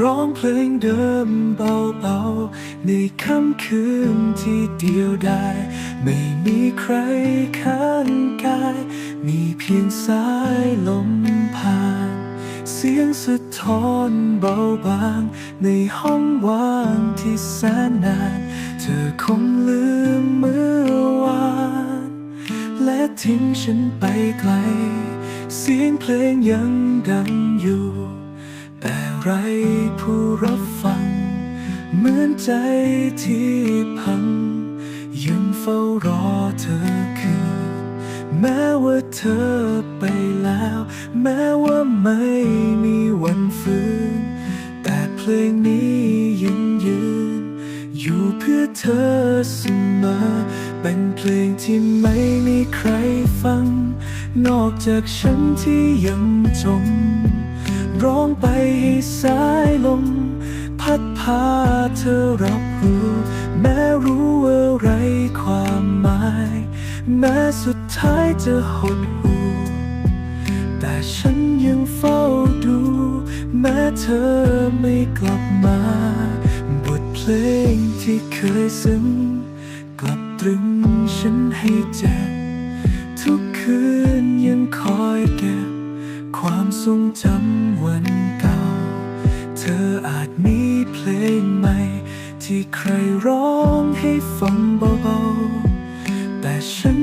ร้องเพลงเดิมเบาๆ ในค่ำคืนที่เดียวดายไม่มีใครข้างกาย มีเพียงสายลมผ่าน เสียงสะท้อนเบาบาง ในห้องว่างที่แสนนาน เธอคงลืมเมื่อวาน และทิ้งฉันไปไกล เสียงเพลงยังดังอยู่แต่ ไรผู้รับฟัง เหมือนใจที่พัง ยังเฝ้ารอเธอคืนแม้ว่าเธอไปแล้ว แม้ว่าไม่มีวันฟื้น แต่เพลงนี้ยังยืน อยู่เพื่อเธอเสมอ เป็นเพลงที่ไม่มีใครฟัง นอกจากฉันที่ยังจม ร้องไปให้สายลม พัดพาเธอรับรู้ แม้รู้ว่าไรความหมาย แม้สุดท้ายจะหดหู่แต่ฉันยังเฝ้าดู แม้เธอไม่กลับมา บทเพลงที่เคยซึ้ง กลับตรึงฉันให้เจ็บ ความทรงจำวันเก่า เธออาจมีเพลงใหม่ ที่ใครร้องให้ฟังเบาๆ แต่ฉัน